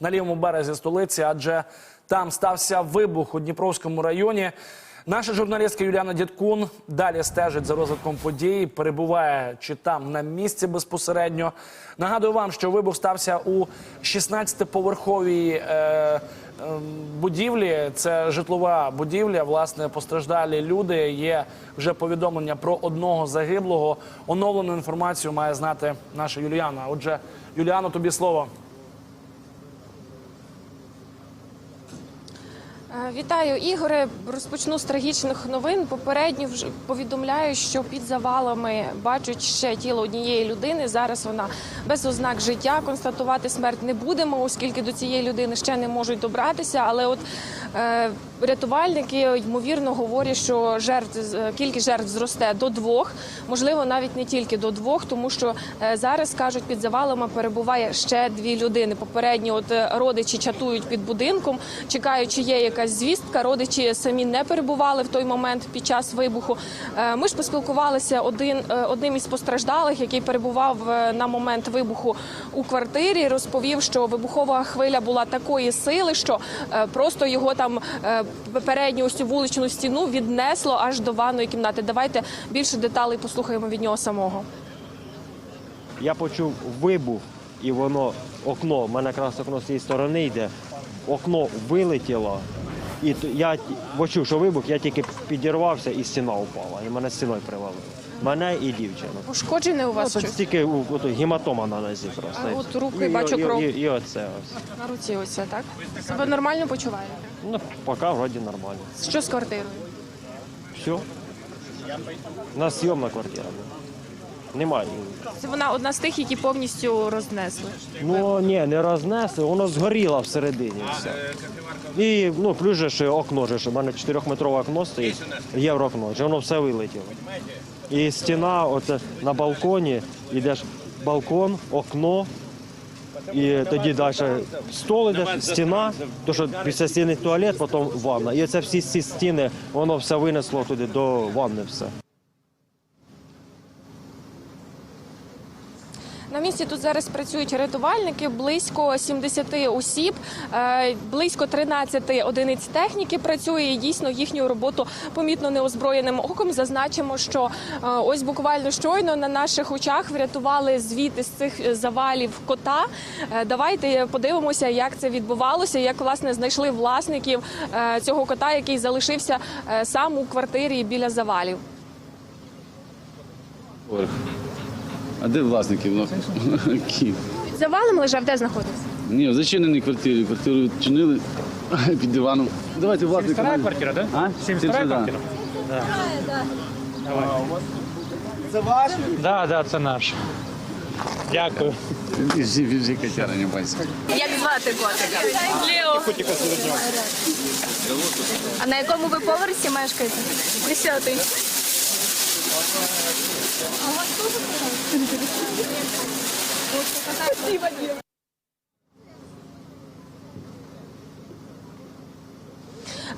на лівому березі столиці, адже там стався вибух у Дніпровському районі. Наша журналістка Юліана Дідкун далі стежить за розвитком подій, перебуває чи там на місці безпосередньо. Нагадую вам, що вибух стався у 16-поверховій е, е, будівлі. Це житлова будівля. Власне, постраждалі люди. Є вже повідомлення про одного загиблого. Оновлену інформацію має знати наша Юліана. Отже, Юліано, тобі слово. Вітаю, Ігоре. Розпочну з трагічних новин. Попередньо вже повідомляю, що під завалами бачать ще тіло однієї людини. Зараз вона без ознак життя. Констатувати смерть не будемо, оскільки до цієї людини ще не можуть добратися. Але от е, рятувальники ймовірно говорять, що жертв е, кількість жертв зросте до двох, можливо, навіть не тільки до двох, тому що е, зараз кажуть, під завалами перебуває ще дві людини. Попередньо от е, родичі чатують під будинком, чекають, чи є якась звістка. Родичі самі не перебували в той момент під час вибуху. Е, Ми ж поспілкувалися один е, одним із постраждалих, який перебував е, на момент вибуху у квартирі. Розповів, що вибухова хвиля була такої сили, що просто його там передню ось цю вуличну стіну віднесло аж до ванної кімнати. Давайте більше деталей послухаємо від нього самого. Я почув вибух, і воно окно, в мене якраз окно з цієї сторони йде, окно вилетіло. І я почув, що вибух, я тільки підірвався і стіна упала. І мене стіною привалило. Мене і дівчину. Пошкоджене у Ну, вас щось? тільки ото гематома на нозі просто. А от руки, І- бачу, і, кров. І, і, оце ось. На руці оце, так? Себе нормально почуваєте? Ну, поки вроді нормально. Що з квартирою? Все. У нас зйомна квартира була. Немає. Це вона одна з тих, які повністю рознесли. Ну ні, не рознесли, воно згоріло всередині все. І ну, плюс же ще окно, же, ж, у мене 4-метрове окно стоїть, євроокно, воно все вилетіло. І стіна, оце на балконі, йдеш балкон, окно, і тоді далі стол йдеш, стіна, то що після стіни туалет, потім ванна. І це всі ці стіни, воно все винесло туди до ванни все. На місці тут зараз працюють рятувальники, близько 70 осіб, е, близько 13 одиниць техніки працює. І дійсно їхню роботу помітно неозброєним оком. Зазначимо, що е, ось буквально щойно на наших очах врятували звідти з цих завалів кота. Е, Давайте подивимося, як це відбувалося, як власне знайшли власників цього кота, який залишився сам у квартирі біля завалів. А де власники? Ну? Під завалом лежав, де знаходився? Ні, в зачиненій квартирі. Квартиру відчинили під диваном. Давайте власника. Вторая квартира, да? А? 72 да. квартира? Да. Да, да, це наш. Дякую. Біжи, біжи, котяра, не бойся. Як звати котика? Лео. А на якому ви поверсі мешкаєте? Десятий. А,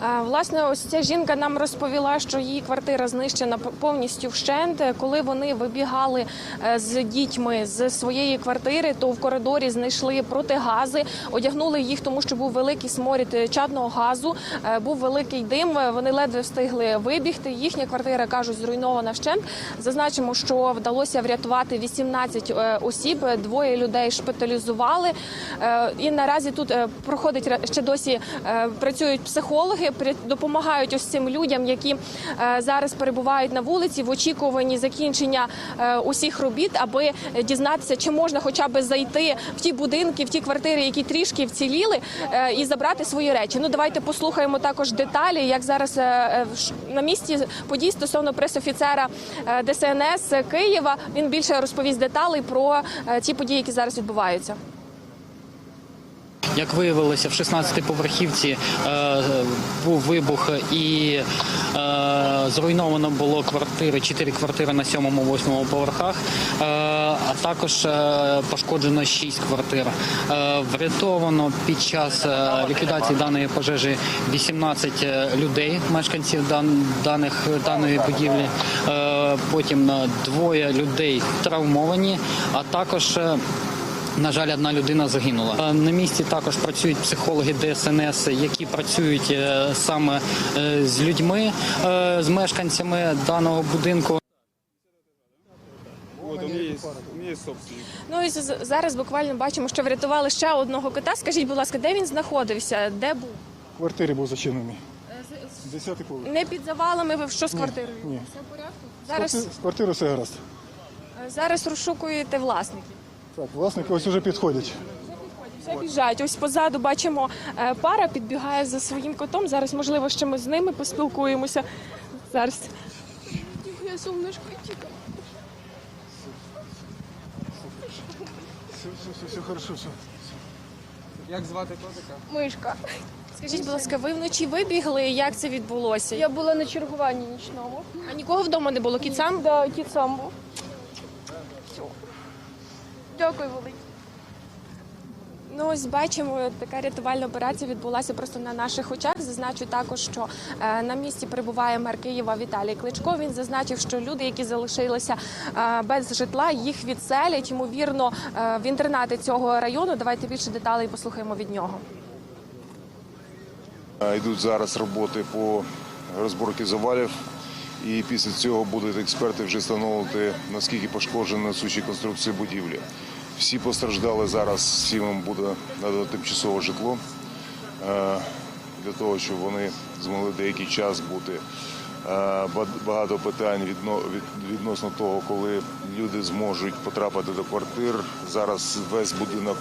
Власне, ось ця жінка нам розповіла, що її квартира знищена повністю вщент. Коли вони вибігали е, з дітьми з своєї квартири, то в коридорі знайшли протигази, одягнули їх, тому що був великий сморід е, чадного газу, е, був великий дим. Вони ледве встигли вибігти. Їхня квартира кажуть, зруйнована вщент. Зазначимо, що вдалося врятувати 18 е, осіб. Двоє людей шпиталізували. І наразі тут проходить ще досі працюють психологи, допомагають ось цим людям, які е, зараз перебувають на вулиці в очікуванні закінчення е, усіх робіт, аби дізнатися, чи можна хоча б зайти в ті будинки, в ті квартири, які трішки вціліли, е, і забрати свої речі. Ну давайте послухаємо також деталі, як зараз на місці подій стосовно пресофіцера ДСНС Києва. Він більше розповість деталей про ті події, які зараз відбуваються. Як виявилося, в 16-поверхівці е, був вибух і е, зруйновано було квартири, 4 квартири на 7-8 поверхах, е, а також е, пошкоджено 6 квартир. Е, врятовано під час е, ліквідації даної пожежі 18 людей, мешканців дан, даних, даної будівлі. Е, потім е, двоє людей травмовані, а також е, На жаль, одна людина загинула. Е, На місці також працюють психологи ДСНС, які працюють е, саме е, з людьми, з мешканцями даного будинку. Ну і зараз буквально бачимо, що врятували ще одного кота. Скажіть, будь ласка, де він знаходився? Де був? В квартирі був зачинений. Десятий поверх. Не під завалами. Ви що з квартирою? ні. Все в порядку? Зараз, З квартири все гаразд. зараз розшукуєте власників. Так, власники ось уже підходять. Вже біжать. Ось позаду бачимо е, пара підбігає за своїм котом. Зараз, можливо, ще ми з ними поспілкуємося. Зараз. Я сонечко тікаю. Все, все, все, все хорошо, все. Мишка. Скажіть, будь ласка, ви вночі вибігли? Як це відбулося? Я була на чергуванні нічному. А нікого вдома не було? Кіт сам? Да, кіт сам був. Дякую, велике. Ну, ось бачимо, така рятувальна операція відбулася просто на наших очах. Зазначу також, що е, на місці перебуває мер Києва Віталій Кличко. Він зазначив, що люди, які залишилися е, без житла, їх відселять ймовірно е, в інтернати цього району. Давайте більше деталей послухаємо від нього. Йдуть зараз роботи по розборці завалів, і після цього будуть експерти вже встановлювати, наскільки пошкоджені несучі конструкції будівлі. Всі постраждали зараз, всім їм буде надано тимчасове житло е, для того, щоб вони змогли деякий час бути. Е, Багато питань відносно того, коли люди зможуть потрапити до квартир. Зараз весь будинок,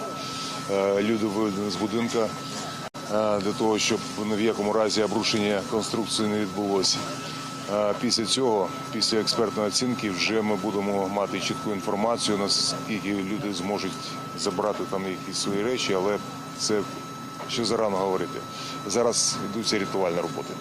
е, люди виведені з будинка для того, щоб ні в якому разі обрушення конструкції не відбулося. Після цього, після експертної оцінки, вже ми будемо мати чітку інформацію, наскільки люди зможуть забрати там якісь свої речі, але це ще зарано говорити. Зараз йдуться рятувальні роботи.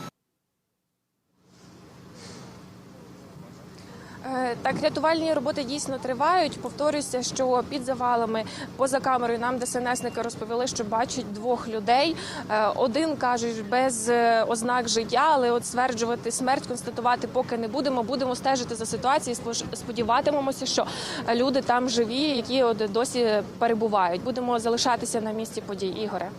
Е, Так, рятувальні роботи дійсно тривають. Повторюся, що під завалами поза камерою нам ДСНСники розповіли, що бачать двох людей. Е, Один кажуть без е, ознак життя, але от стверджувати смерть, констатувати поки не будемо. Будемо стежити за ситуацією. Сподіватимемося, що люди там живі, які от досі перебувають. Будемо залишатися на місці подій. Ігоре.